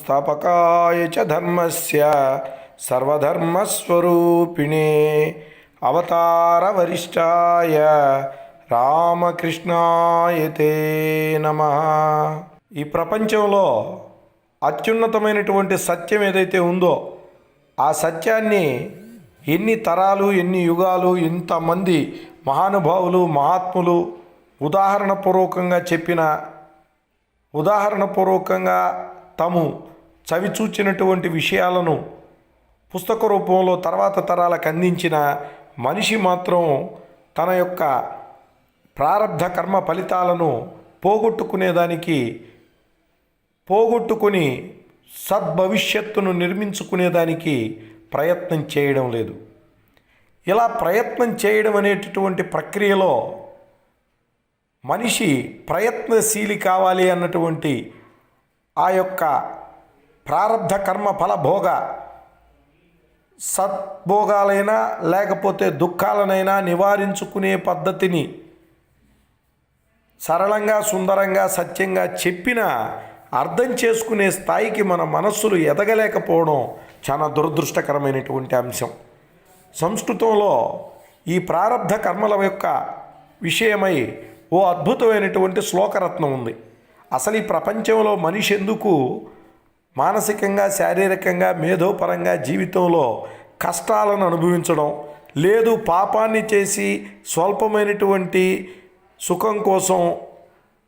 సంస్థాపకాయ చ ధర్మస్య సర్వధర్మస్వరూపిణే. అవతార వరిష్టాయ రామకృష్ణాయ నమ. ఈ ప్రపంచంలో అత్యున్నతమైనటువంటి సత్యం ఏదైతే ఉందో ఆ సత్యాన్ని ఎన్ని తరాలు ఎన్ని యుగాలు ఇంతమంది మహానుభావులు మహాత్ములు ఉదాహరణపూర్వకంగా చెప్పిన ఉదాహరణపూర్వకంగా తాము చవిచూచినటువంటి విషయాలను పుస్తక రూపంలో తర్వాత తరాలకు అందించిన మనిషి మాత్రం తన యొక్క ప్రారంధ కర్మ ఫలితాలను పోగొట్టుకునేదానికి పోగొట్టుకుని సద్భవిష్యత్తును నిర్మించుకునేదానికి ప్రయత్నం చేయడం లేదు. ఇలా ప్రయత్నం చేయడం అనేటటువంటి ప్రక్రియలో మనిషి ప్రయత్నశీలి కావాలి అన్నటువంటి ఆ యొక్క ప్రారంధ కర్మ ఫలభోగ సద్భోగాలైనా లేకపోతే దుఃఖాలనైనా నివారించుకునే పద్ధతిని సరళంగా సుందరంగా సత్యంగా చెప్పిన అర్థం చేసుకునే స్థాయికి మన మనస్సులు ఎదగలేకపోవడం చాలా దురదృష్టకరమైనటువంటి అంశం. సంస్కృతంలో ఈ ప్రారంధ కర్మల యొక్క విషయమై ఓ అద్భుతమైనటువంటి శ్లోకరత్నం ఉంది. అసలు ఈ ప్రపంచంలో మనిషి ఎందుకు మానసికంగా శారీరకంగా మేధోపరంగా జీవితంలో కష్టాలను అనుభవించడం లేదు పాపాన్ని చేసి స్వల్పమైనటువంటి సుఖం కోసం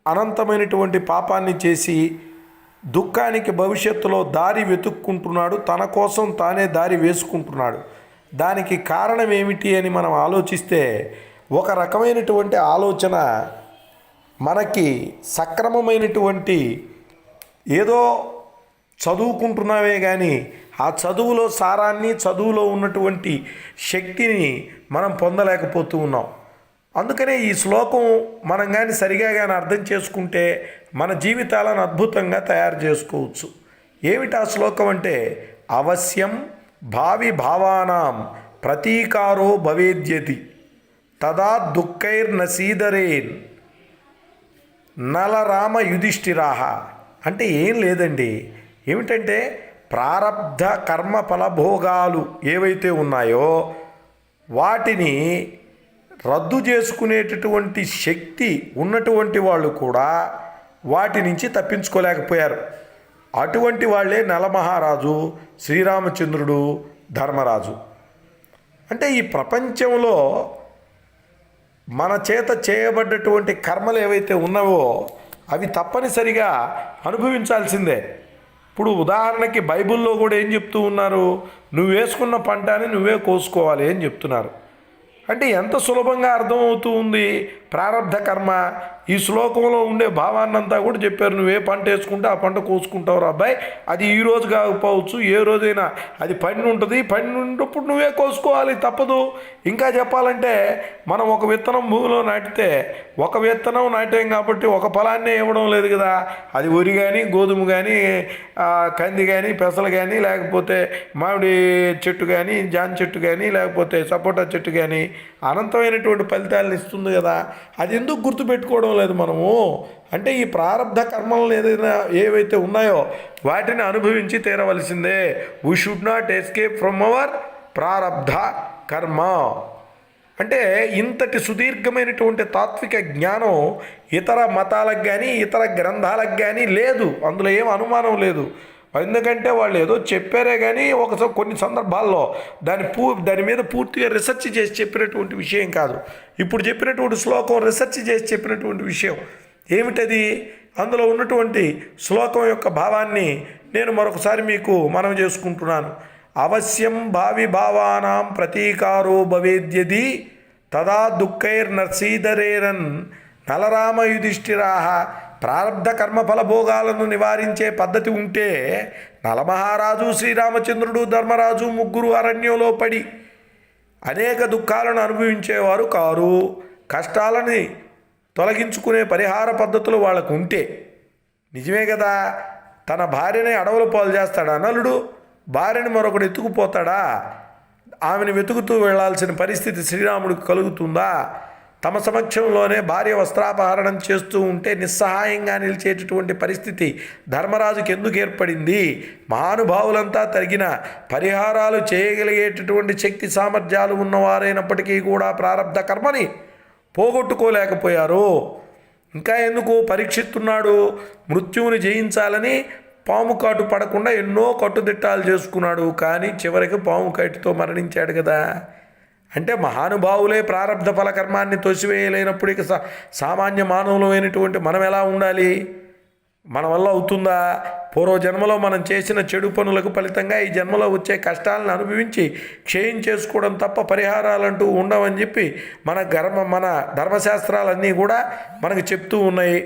అనంతమైనటువంటి పాపాన్ని చేసి దుఃఖానికి భవిష్యత్తులో దారి వెతుక్కుంటున్నాడు తన కోసం తానే దారి వేసుకుంటున్నాడు. దానికి కారణం ఏమిటి అని మనం ఆలోచిస్తే ఒక రకమైనటువంటి ఆలోచన మనకి సక్రమమైనటువంటి ఏదో చదువుకుంటున్నామే కానీ ఆ చదువులో సారాన్ని చదువులో ఉన్నటువంటి శక్తిని మనం పొందలేకపోతూ ఉన్నాం. అందుకనే ఈ శ్లోకం మనం కానీ సరిగా కానీ అర్థం చేసుకుంటే మన జీవితాలను అద్భుతంగా తయారు చేసుకోవచ్చు. ఏమిటి ఆ శ్లోకం అంటే అవశ్యం భావి భావానాం ప్రతీకారో భవేద్యతి తదా దుఃఖైర్నసీదరేన్ నలరామ యుధిష్ఠిరాహ అంటే ఏం లేదండి ఏమిటంటే ప్రారబ్ధ కర్మ ఫలభోగాలు ఏవైతే ఉన్నాయో వాటిని రద్దు చేసుకునేటటువంటి శక్తి ఉన్నటువంటి వాళ్ళు కూడా వాటి నుంచి తప్పించుకోలేకపోయారు. అటువంటి వాళ్ళే నలమహారాజు శ్రీరామచంద్రుడు ధర్మరాజు. అంటే ఈ ప్రపంచంలో మన చేత చేయబడ్డటువంటి కర్మలు ఏవైతే ఉన్నావో అవి తప్పనిసరిగా అనుభవించాల్సిందే. ఇప్పుడు ఉదాహరణకి బైబిల్లో కూడా ఏం చెప్తూ ఉన్నారు? నువ్వు వేసుకున్న పంటని నువ్వే కోసుకోవాలి అని చెప్తున్నారు. అంటే ఎంత సులభంగా అర్థమవుతూ ఉంది? ప్రారంధ కర్మ. ఈ శ్లోకంలో ఉండే భావాన్నంతా కూడా చెప్పారు. నువ్వు ఏ పంట వేసుకుంటే ఆ పంట కోసుకుంటావు అబ్బాయి. అది ఈ రోజు కాకపోవచ్చు ఏ రోజైనా. అది పండి ఉంటుంది. పండి ఉన్నప్పుడు నువ్వే కోసుకోవాలి తప్పదు. ఇంకా చెప్పాలంటే మనం ఒక విత్తనం భూమిలో నాటితే ఒక విత్తనం నాటాం కాబట్టి ఒక ఫలాన్నే ఇవ్వడం లేదు కదా. అది వరి కానీ గోధుమ కానీ కంది కానీ పెసలు కానీ లేకపోతే మామిడి చెట్టు కానీ జాన్ చెట్టు కానీ లేకపోతే సపోటా చెట్టు కానీ అనంతమైనటువంటి ఫలితాలను ఇస్తుంది కదా. అది ఎందుకు గుర్తుపెట్టుకోవడం లేదు మనము? అంటే ఈ ప్రారంధ కర్మలు ఏదైనా ఏవైతే ఉన్నాయో వాటిని అనుభవించి తీరవలసిందే. We should not escape from our prarabdha karma. అంటే ఇంతటి సుదీర్ఘమైనటువంటి తాత్విక జ్ఞానం ఇతర మతాలకు కానీ ఇతర గ్రంథాలకు కానీ లేదు. అందులో ఏం అనుమానం లేదు. ఎందుకంటే వాళ్ళు ఏదో చెప్పారే కానీ ఒక కొన్ని సందర్భాల్లో దాని పూ దాని మీద పూర్తిగా రీసెర్చ్ చేసి చెప్పినటువంటి విషయం కాదు. ఇప్పుడు చెప్పినటువంటి శ్లోకం రీసెర్చ్ చేసి చెప్పినటువంటి విషయం. ఏమిటది? అందులో ఉన్నటువంటి శ్లోకం యొక్క భావాన్ని నేను మరొకసారి మీకు మనం చేసుకుంటున్నాను. అవశ్యం భావి భావానాం ప్రతీకారో భవేద్యది తదా దుఃఖైర్ నర్సీధరేరన్ నలరామ యుధిష్ఠిరాహ ప్రారంధ కర్మఫల భోగాలను నివారించే పద్ధతి ఉంటే నలమహారాజు శ్రీరామచంద్రుడు ధర్మరాజు ముగ్గురు అరణ్యంలో పడి అనేక దుఃఖాలను అనుభవించేవారు కారు. కష్టాలని తొలగించుకునే పరిహార పద్ధతులు వాళ్ళకు ఉంటే నిజమే కదా? తన భార్యని అడవుల పాలు చేస్తాడా? నలుడు భార్యని మరొకడు ఎత్తుకుపోతాడా? ఆమెను వెతుకుతూ వెళ్ళాల్సిన పరిస్థితి శ్రీరాముడికి కలుగుతుందా? తమ సమక్షంలోనే భార్య వస్త్రాపహరణం చేస్తూ ఉంటే నిస్సహాయంగా నిలిచేటటువంటి పరిస్థితి ధర్మరాజుకి ఎందుకు ఏర్పడింది? మహానుభావులంతా తగిన పరిహారాలు చేయగలిగేటటువంటి శక్తి సామర్థ్యాలు ఉన్నవారైనప్పటికీ కూడా ప్రారంధ కర్మని పోగొట్టుకోలేకపోయారు. ఇంకా ఎందుకు పరీక్షిస్తున్నాడు? మృత్యువుని జయించాలని పాము కాటు పడకుండా ఎన్నో కట్టుదిట్టాలు చేసుకున్నాడు. కానీ చివరికి పాము కాటుతో మరణించాడు కదా. అంటే మహానుభావులే ప్రారంధ ఫలకర్మాన్ని తోసివేయలేనప్పుడు ఇక సా సామాన్య మానవులమైనటువంటి మనం ఎలా ఉండాలి? మన వల్ల అవుతుందా? పూర్వ జన్మలో మనం చేసిన చెడు పనులకు ఫలితంగా ఈ జన్మలో వచ్చే కష్టాలను అనుభవించి క్షయం చేసుకోవడం తప్ప పరిహారాలంటూ ఉండవని చెప్పి మన ధర్మ మన ధర్మశాస్త్రాలన్నీ కూడా మనకు చెప్తూ ఉన్నాయి.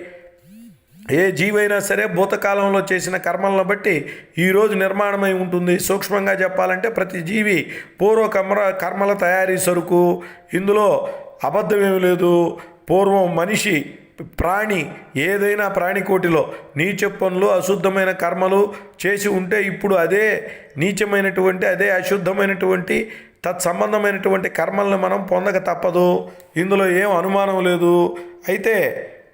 ఏ జీవైనా సరే భూతకాలంలో చేసిన కర్మలను బట్టి ఈరోజు నిర్మాణమై ఉంటుంది. సూక్ష్మంగా చెప్పాలంటే ప్రతి జీవి పూర్వ కర్మ కర్మల తయారీ సరుకు. ఇందులో అబద్ధమేమి లేదు. పూర్వం మనిషి ప్రాణి ఏదైనా ప్రాణికోటిలో నీచ పనులు అశుద్ధమైన కర్మలు చేసి ఉంటే ఇప్పుడు అదే నీచమైనటువంటి అదే అశుద్ధమైనటువంటి తత్సంబంధమైనటువంటి కర్మలను మనం పొందక తప్పదు. ఇందులో ఏం అనుమానం లేదు. అయితే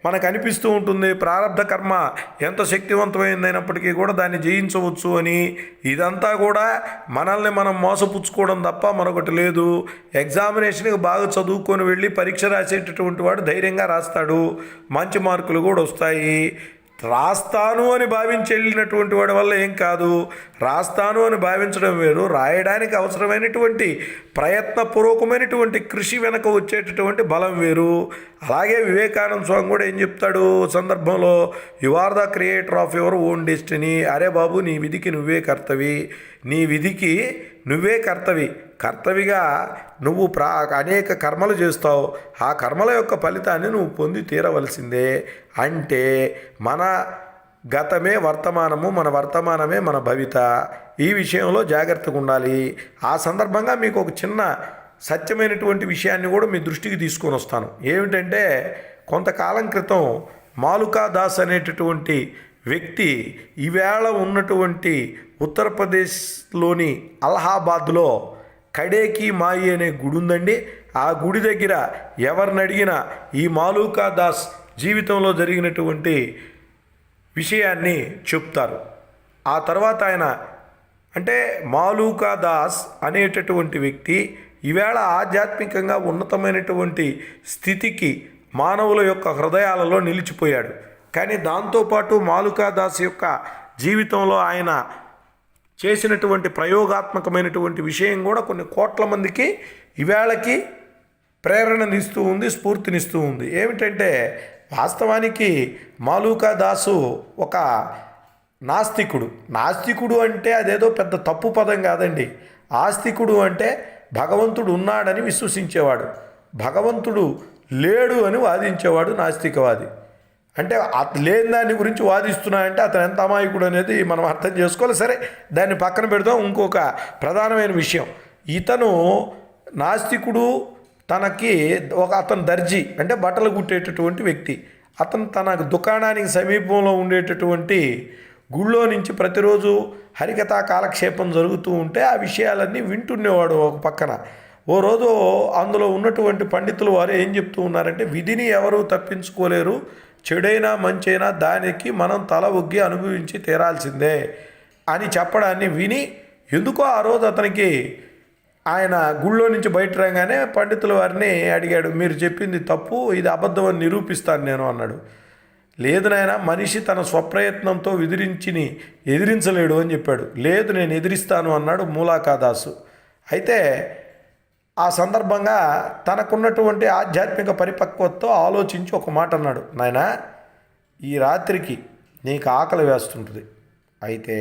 మనకు అనిపిస్తూ ఉంటుంది ప్రారంభ కర్మ ఎంత శక్తివంతమైనదైనప్పటికీ కూడా దాన్ని జయించవచ్చు అని. ఇదంతా కూడా మనల్ని మనం మోసపుచ్చుకోవడం తప్ప మరొకటి లేదు. ఎగ్జామినేషన్కి బాగా చదువుకొని వెళ్ళి పరీక్ష రాసేటటువంటి వాడు ధైర్యంగా రాస్తాడు. మంచి మార్కులు కూడా వస్తాయి. రాస్తాను అని భావించి వెళ్ళినటువంటి వాడి వల్ల ఏం కాదు. రాస్తాను అని భావించడం వేరు. రాయడానికి అవసరమైనటువంటి ప్రయత్నపూర్వకమైనటువంటి కృషి వెనక వచ్చేటటువంటి బలం వేరు. అలాగే వివేకానంద స్వామి కూడా ఏం చెప్తాడు? సందర్భంలో you are the creator of your own destiny అరే బాబు నీ విధికి నువ్వే కర్తవి. నీ విధికి నువ్వే కర్తవి. కర్తవిగా నువ్వు ప్రా అనేక కర్మలు చేస్తావు ఆ కర్మల యొక్క ఫలితాన్ని నువ్వు పొంది తీరవలసిందే. అంటే మన గతమే వర్తమానము మన వర్తమానమే మన భవిత. ఈ విషయంలో జాగ్రత్తగా ఉండాలి. ఆ సందర్భంగా మీకు ఒక చిన్న సత్యమైనటువంటి విషయాన్ని కూడా మీ దృష్టికి తీసుకొని వస్తాను. ఏమిటంటే కొంతకాలం క్రితం మాలుకా దాస్ అనేటటువంటి వ్యక్తి ఈవేళ ఉన్నటువంటి ఉత్తరప్రదేశ్లోని అలహాబాద్లో కడేకి మాయి అనే గుడి ఉందండి ఆ గుడి దగ్గర ఎవరిని అడిగినా ఈ మాలూకా దాస్ జీవితంలో జరిగినటువంటి విషయాన్ని చెప్తారు. ఆ తర్వాత ఆయన అంటే మాలూకా దాస్ అనేటటువంటి వ్యక్తి ఈవేళ ఆధ్యాత్మికంగా ఉన్నతమైనటువంటి స్థితికి మానవుల యొక్క హృదయాలలో నిలిచిపోయాడు. కానీ దాంతోపాటు మాలుకా దాస్ యొక్క జీవితంలో ఆయన చేసినటువంటి ప్రయోగాత్మకమైనటువంటి విషయం కూడా కొన్ని కోట్ల మందికి ఈవేళకి ప్రేరణనిస్తూ ఉంది స్ఫూర్తినిస్తూ ఉంది. ఏమిటంటే వాస్తవానికి మాలూకా దాసు ఒక నాస్తికుడు. నాస్తికుడు అంటే అదేదో పెద్ద తప్పు పదం కాదండి. ఆస్తికుడు అంటే భగవంతుడు ఉన్నాడని విశ్వసించేవాడు. భగవంతుడు లేడు అని వాదించేవాడు నాస్తికవాది. అంటే అత లేని దాని గురించి వాదిస్తున్నాయంటే అతను ఎంత అమాయకుడు అనేది మనం అర్థం చేసుకోవాలి. సరే దాన్ని పక్కన పెడదాం. ఇంకొక ప్రధానమైన విషయం. ఇతను నాస్తికుడు తనకి ఒక అతను దర్జీ అంటే బట్టలు కుట్టేటటువంటి వ్యక్తి. అతను తన దుకాణానికి సమీపంలో ఉండేటటువంటి గుళ్ళో నుంచి ప్రతిరోజు హరికథా కాలక్షేపం జరుగుతూ ఉంటే ఆ విషయాలన్నీ వింటుండేవాడు ఒక పక్కన. ఓ రోజు అందులో ఉన్నటువంటి పండితులు వారు ఏం చెప్తూ ఉన్నారంటే విధిని ఎవరు తప్పించుకోలేరు. చెడైనా మంచైనా దానికి మనం తల ఒగ్గి అనుభవించి తీరాల్సిందే అని చెప్పడాన్ని విని ఎందుకో ఆ రోజు అతనికి ఆయన గుళ్ళో నుంచి బయట రాగానే పండితుల వారిని అడిగాడు మీరు చెప్పింది తప్పు ఇది అబద్ధం అని నిరూపిస్తాను నేను అన్నాడు. లేదు నాయన మనిషి తన స్వప్రయత్నంతో ఎదిరించిని ఎదిరించలేడు అని చెప్పాడు. లేదు నేను ఎదిరిస్తాను అన్నాడు మూలాకాదాసు. అయితే ఆ సందర్భంగా తనకున్నటువంటి ఆధ్యాత్మిక పరిపక్వతతో ఆలోచించి ఒక మాట అన్నాడు నాయన ఈ రాత్రికి నీకు ఆకలి వేస్తుంటుంది. అయితే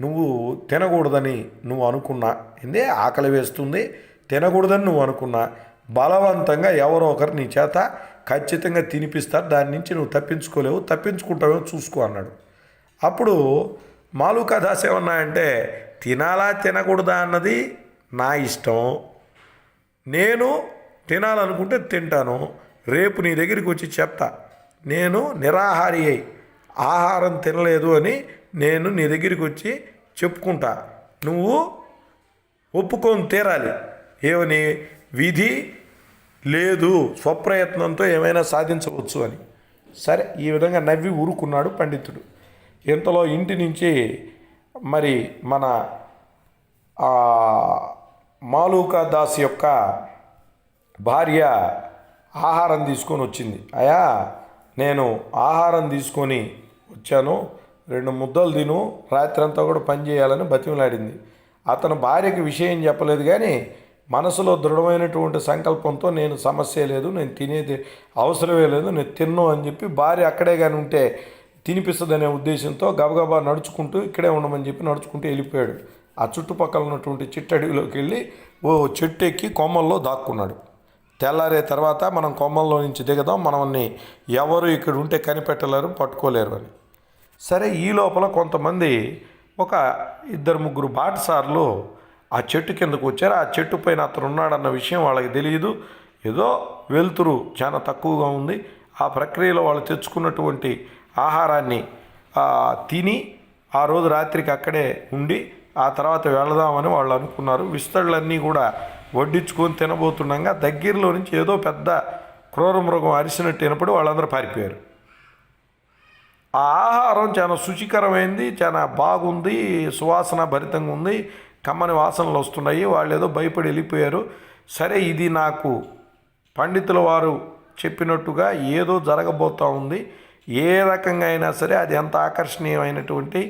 నువ్వు తినకూడదని నువ్వు అనుకున్నా. ఏందే? ఆకలి వేస్తుంది. తినకూడదని నువ్వు అనుకున్నా. బలవంతంగా ఎవరో ఒకరు నీ చేత ఖచ్చితంగా తినిపిస్తారు. దాని నుంచి నువ్వు తప్పించుకోలేవు. తప్పించుకుంటావేమో చూసుకో అన్నాడు. అప్పుడు మాలుకా దాస్ ఏమన్నాయంటే తినాలా తినకూడదా అన్నది నా ఇష్టం. నేను తినాలనుకుంటే తింటాను. రేపు నీ దగ్గరికి వచ్చి చెప్తా. నేను నిరాహారి అయి ఆహారం తినలేదు అని నేను నీ దగ్గరికి వచ్చి చెప్పుకుంటా. నువ్వు ఒప్పుకొని తీరాలి. ఏమని? విధి లేదు. స్వప్రయత్నంతో ఏమైనా సాధించవచ్చు అని. సరే ఈ విధంగా నవ్వి ఊరుకున్నాడు పండితుడు. ఇంతలో ఇంటి నుంచి మరి మన మాలూకా దాస్ యొక్క భార్య ఆహారం తీసుకొని వచ్చింది. అయా నేను ఆహారం తీసుకొని వచ్చాను. రెండు ముద్దలు తిను. రాత్రంతా కూడా పని చేయాలని బతిమలాడింది. అతను భార్యకి విషయం చెప్పలేదు కానీ మనసులో దృఢమైనటువంటి సంకల్పంతో నేను సమస్య లేదు నేను తినేది అవసరమే లేదు నేను తిన్ను అని చెప్పి భార్య అక్కడే కానీ ఉంటే తినిపిస్తుందనే ఉద్దేశంతో గబగబా నడుచుకుంటూ ఇక్కడే ఉండమని చెప్పి నడుచుకుంటూ వెళ్ళిపోయాడు. ఆ చుట్టుపక్కల ఉన్నటువంటి చిట్టడవిలోకి వెళ్ళి ఓ చెట్టు ఎక్కి కొమ్మల్లో దాక్కున్నాడు. తెల్లారే తర్వాత మనం కొమ్మల్లో నుంచి దిగదాం మనల్ని ఎవరు ఇక్కడ ఉంటే కనిపెట్టలేరు పట్టుకోలేరు అని. సరే ఈ లోపల కొంతమంది ఒక ఇద్దరు ముగ్గురు బాటసార్లు ఆ చెట్టు కిందకు వచ్చారు. ఆ చెట్టు పైన అతను ఉన్నాడన్న విషయం వాళ్ళకి తెలియదు. ఏదో వెలుతురు చాలా తక్కువగా ఉంది. ఆ ప్రక్రియలో వాళ్ళు తెచ్చుకున్నటువంటి ఆహారాన్ని తిని ఆ రోజు రాత్రికి అక్కడే ఉండి ఆ తర్వాత వెళదామని వాళ్ళు అనుకున్నారు. విస్తళ్ళన్నీ కూడా వడ్డించుకొని తినబోతుండగా దగ్గరలో నుంచి ఏదో పెద్ద క్రూర మృగం అరిసినట్టు వినపడి వాళ్ళందరూ పారిపోయారు. ఆ ఆహారం చాలా శుచికరమైంది చాలా బాగుంది సువాసన భరితంగా ఉంది కమ్మని వాసనలు వస్తున్నాయి వాళ్ళు ఏదో భయపడి వెళ్ళిపోయారు. సరే ఇది నాకు పండితుల వారు చెప్పినట్టుగా ఏదో జరగబోతూ ఉంది. ఏ రకంగా అయినా సరే అది ఎంత ఆకర్షణీయమైనటువంటి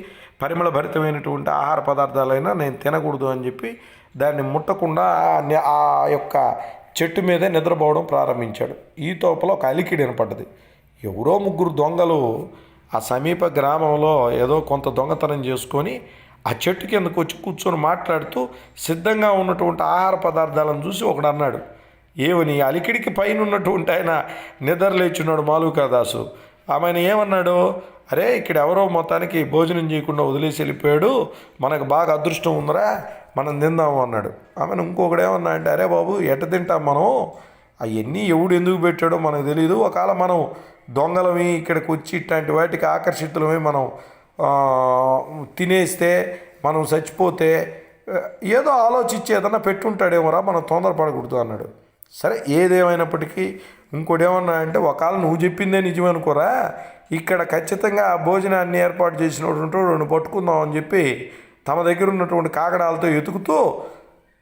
పరిమళ భరితమైనటువంటి ఆహార పదార్థాలైనా నేను తినకూడదు అని చెప్పి దాన్ని ముట్టకుండా ఆ యొక్క చెట్టు మీదే నిద్రపోవడం ప్రారంభించాడు. ఈ తోపలో ఒక అలికిడి వినపడ్డది. ఎవరో ముగ్గురు దొంగలు ఆ సమీప గ్రామంలో ఏదో కొంత దొంగతనం చేసుకొని ఆ చెట్టు కిందకు వచ్చి కూర్చొని మాట్లాడుతూ సిద్ధంగా ఉన్నటువంటి ఆహార పదార్థాలను చూసి ఒకడు అన్నాడు ఏమని అలికిడికి పైన ఉన్నటువంటి ఆయన నిద్ర లేచున్నాడు మాలుకాదాసు. ఆమెను ఏమన్నాడు అరే ఇక్కడ ఎవరో మొత్తానికి భోజనం చేయకుండా వదిలేసి వెళ్ళిపోయాడు. మనకు బాగా అదృష్టం ఉందిరా మనం తిందాము అన్నాడు. ఆమెను ఇంకొకడేమన్నా అంటే అరే బాబు ఎట తింటాం మనం? అవన్నీ ఎవడు ఎందుకు పెట్టాడో మనకు తెలియదు ఒకవేళ మనం దొంగలమి ఇక్కడికి వచ్చి ఇట్లాంటి వాటికి ఆకర్షితులమై మనం తినేస్తే మనం చచ్చిపోతే ఏదో ఆలోచించి ఏదన్నా పెట్టుంటాడేమోరా మనం తొందరపడకూడదు అన్నాడు. సరే ఏదేమైనప్పటికీ ఇంకోటి ఏమన్నా అంటే ఒకవేళ నువ్వు చెప్పిందే నిజమనుకోరా ఇక్కడ ఖచ్చితంగా ఆ భోజనాన్ని ఏర్పాటు చేసినటువంటి పట్టుకుందాం అని చెప్పి తమ దగ్గర ఉన్నటువంటి కాగడాలతో ఎతుకుతూ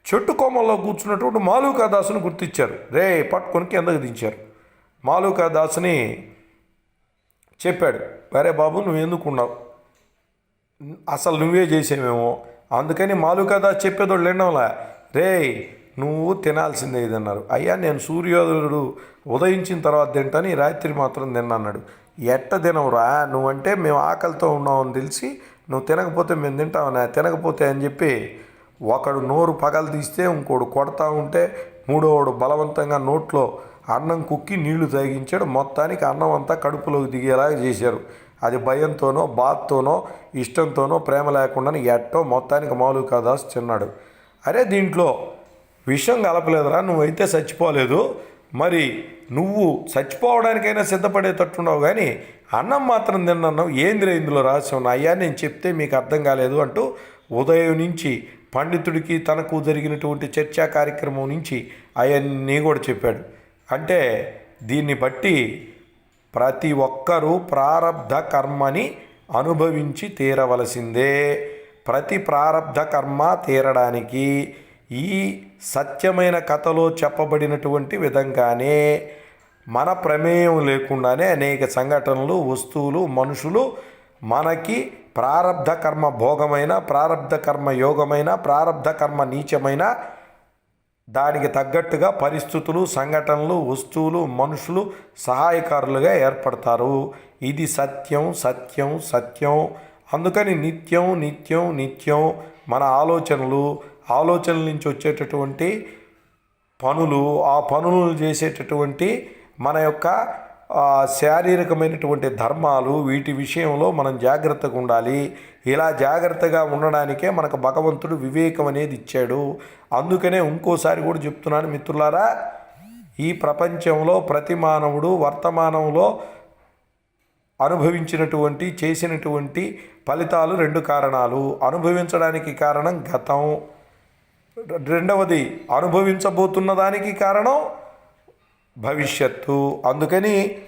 చెట్టు కొమ్మల్లో కూర్చున్నటువంటి మాలూకాదాసుని గుర్తించారు రే పట్టుకొని కిందకు దించారు. మాలూకాదాసుని చెప్పాడు అరే బాబు నువ్వు ఎందుకున్నావు అసలు నువ్వే చేసేమేమో అందుకని మాలూకాదాస్ చెప్పేదోళ్ళు వినడంలా. రే నువ్వు తినాల్సిందే ఇది అన్నారు అయ్యా నేను సూర్యోదయుడు ఉదయించిన తర్వాత తింటాను ఈ రాత్రి మాత్రం తిన్నాడు ఎట్ట తినవురా? నువ్వంటే మేము ఆకలితో ఉన్నామని తెలిసి నువ్వు తినకపోతే మేము తింటామన్నా తినకపోతే అని చెప్పి ఒకడు నోరు పగలు తీస్తే ఇంకోడు కొడతా ఉంటే మూడోవాడు బలవంతంగా నోట్లో అన్నం కుక్కి నీళ్ళు తాగించాడు మొత్తానికి అన్నం అంతా కడుపులోకి దిగేలాగా చేశారు. అది భయంతోనో బాధతోనో ఇష్టంతోనో ప్రేమ లేకుండా ఎట్టో మొత్తానికి మామూలు దాస్ తిన్నాడు. అరే దీంట్లో విషం కలపలేదురా నువ్వైతే చచ్చిపోలేదు. మరి నువ్వు చచ్చిపోవడానికైనా సిద్ధపడేటట్టున్నావు కానీ అన్నం మాత్రం తిన్నావు ఏందిరా ఇందులో రహస్యం? అయ్యా నేను చెప్తే మీకు అర్థం కాలేదు అంటూ ఉదయం నుంచి పండితుడికి తనకు జరిగినటువంటి చర్చా కార్యక్రమం నుంచి అవన్నీ కూడా చెప్పాడు. అంటే దీన్ని బట్టి ప్రతి ఒక్కరూ ప్రారబ్ధ కర్మని అనుభవించి తీరవలసిందే. ప్రతి ప్రారబ్ధ కర్మ తీరడానికి ఈ సత్యమైన కథలో చెప్పబడినటువంటి విధంగానే మన ప్రమేయం లేకుండానే అనేక సంఘటనలు వస్తువులు మనుషులు మనకి ప్రారబ్ధ కర్మ భోగమైన ప్రారబ్ధ కర్మ యోగమైన ప్రారబ్ధ కర్మ నీచమైన దానికి తగ్గట్టుగా పరిస్థితులు సంఘటనలు వస్తువులు మనుషులు సహాయకారులుగా ఏర్పడతారు. ఇది సత్యం సత్యం సత్యం. అందుకని నిత్యం నిత్యం నిత్యం మన ఆలోచనలు ఆలోచనల నుంచి వచ్చేటటువంటి పనులు ఆ పనులు చేసేటటువంటి మన యొక్క శారీరకమైనటువంటి ధర్మాలు వీటి విషయంలో మనం జాగ్రత్తగా ఉండాలి. ఇలా జాగ్రత్తగా ఉండడానికే మనకు భగవంతుడు వివేకం అనేది ఇచ్చాడు. అందుకనే ఇంకోసారి కూడా చెప్తున్నాను మిత్రులారా ఈ ప్రపంచంలో ప్రతి మానవుడు వర్తమానంలో అనుభవించినటువంటి చేసినటువంటి ఫలితాలు రెండు కారణాలు. అనుభవించడానికి కారణం గతం. రెండవది అనుభవించబోతున్న దానికి కారణం భవిష్యత్తు. అందుకని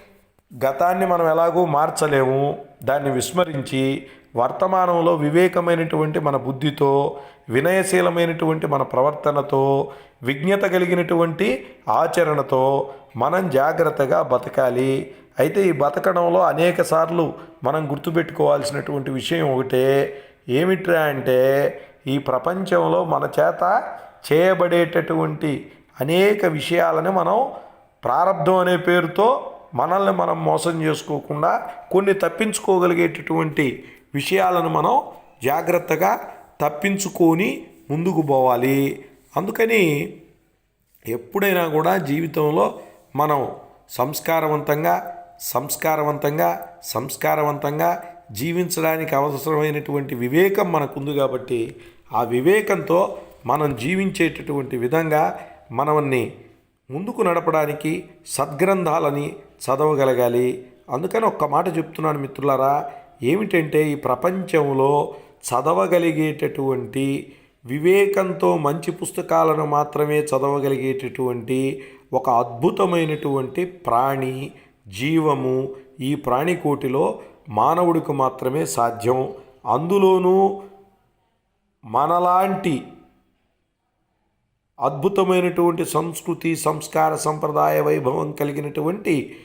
గతాన్ని మనం ఎలాగూ మార్చలేము. దాన్ని విస్మరించి వర్తమానంలో వివేకమైనటువంటి మన బుద్ధితో వినయశీలమైనటువంటి మన ప్రవర్తనతో విజ్ఞత కలిగినటువంటి ఆచరణతో మనం జాగ్రత్తగా బతకాలి. అయితే ఈ బతకడంలో అనేక సార్లు మనం గుర్తుపెట్టుకోవాల్సినటువంటి విషయం ఒకటే. ఏమిట్రా అంటే ఈ ప్రపంచంలో మన చేత చేయబడేటటువంటి అనేక విషయాలను మనం ప్రారంధం అనే పేరుతో మనల్ని మనం మోసం చేసుకోకుండా కొన్ని తప్పించుకోగలిగేటటువంటి విషయాలను మనం జాగ్రత్తగా తప్పించుకొని ముందుకు పోవాలి. అందుకని ఎప్పుడైనా కూడా జీవితంలో మనం సంస్కారవంతంగా సంస్కారవంతంగా సంస్కారవంతంగా జీవించడానికి అవసరమైనటువంటి వివేకం మనకుంది కాబట్టి ఆ వివేకంతో మనం జీవించేటటువంటి విధంగా మనల్ని ముందుకు నడపడానికి సద్గ్రంథాలని చదవగలగాలి. అందుకని ఒక్క మాట చెప్తున్నాను మిత్రులారా ఏమిటంటే ఈ ప్రపంచంలో చదవగలిగేటటువంటి వివేకంతో మంచి పుస్తకాలను మాత్రమే చదవగలిగేటటువంటి ఒక అద్భుతమైనటువంటి ప్రాణి జీవము ఈ ప్రాణికోటిలో మానవుడికి మాత్రమే సాధ్యం. అందులోనూ మనలాంటి అద్భుతమైనటువంటి సంస్కృతి సంస్కార సంప్రదాయ వైభవం కలిగినటువంటి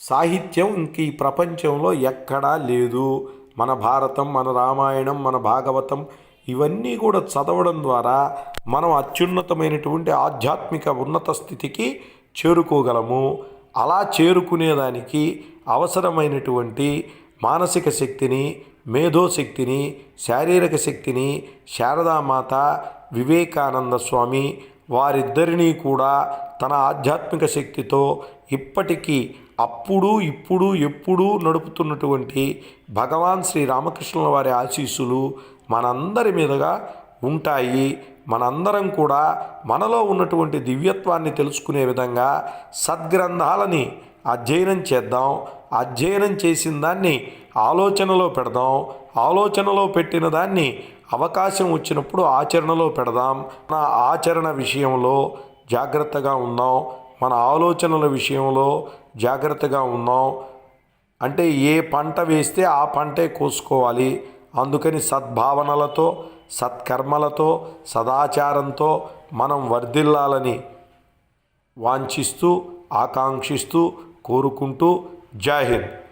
సాహిత్యం ఇంక ఈ ప్రపంచంలో ఎక్కడా లేదు. మన భారతం మన రామాయణం మన భాగవతం ఇవన్నీ కూడా చదవడం ద్వారా మనం అత్యున్నతమైనటువంటి ఆధ్యాత్మిక ఉన్నత స్థితికి చేరుకోగలము. అలా చేరుకునేదానికి అవసరమైనటువంటి మానసిక శక్తిని మేధోశక్తిని శారీరక శక్తిని శారదామాత వివేకానంద స్వామి వారిద్దరినీ కూడా తన ఆధ్యాత్మిక శక్తితో ఇప్పటికీ అప్పుడు ఇప్పుడు ఎప్పుడూ నడుపుతున్నటువంటి భగవాన్ శ్రీ రామకృష్ణుల వారి ఆశీస్సులు మనందరి మీదుగా ఉంటాయి. మనందరం కూడా మనలో ఉన్నటువంటి దివ్యత్వాన్ని తెలుసుకునే విధంగా సద్గ్రంథాలని అధ్యయనం చేద్దాం. అధ్యయనం చేసిన దాన్ని ఆలోచనలో పెడదాం. ఆలోచనలో పెట్టిన దాన్ని అవకాశం వచ్చినప్పుడు ఆచరణలో పెడదాం. మన ఆచరణ విషయంలో జాగ్రత్తగా ఉందాం మన ఆలోచనల విషయంలో జాగ్రత్తగా ఉందాం అంటే ఏ పంట వేస్తే ఆ పంటే కోసుకోవాలి. అందుకని సద్భావనలతో సత్కర్మలతో సదాచారంతో మనం వర్ధిల్లాలని వాంఛిస్తూ ఆకాంక్షిస్తూ కోరుకుంటూ జై హింద్.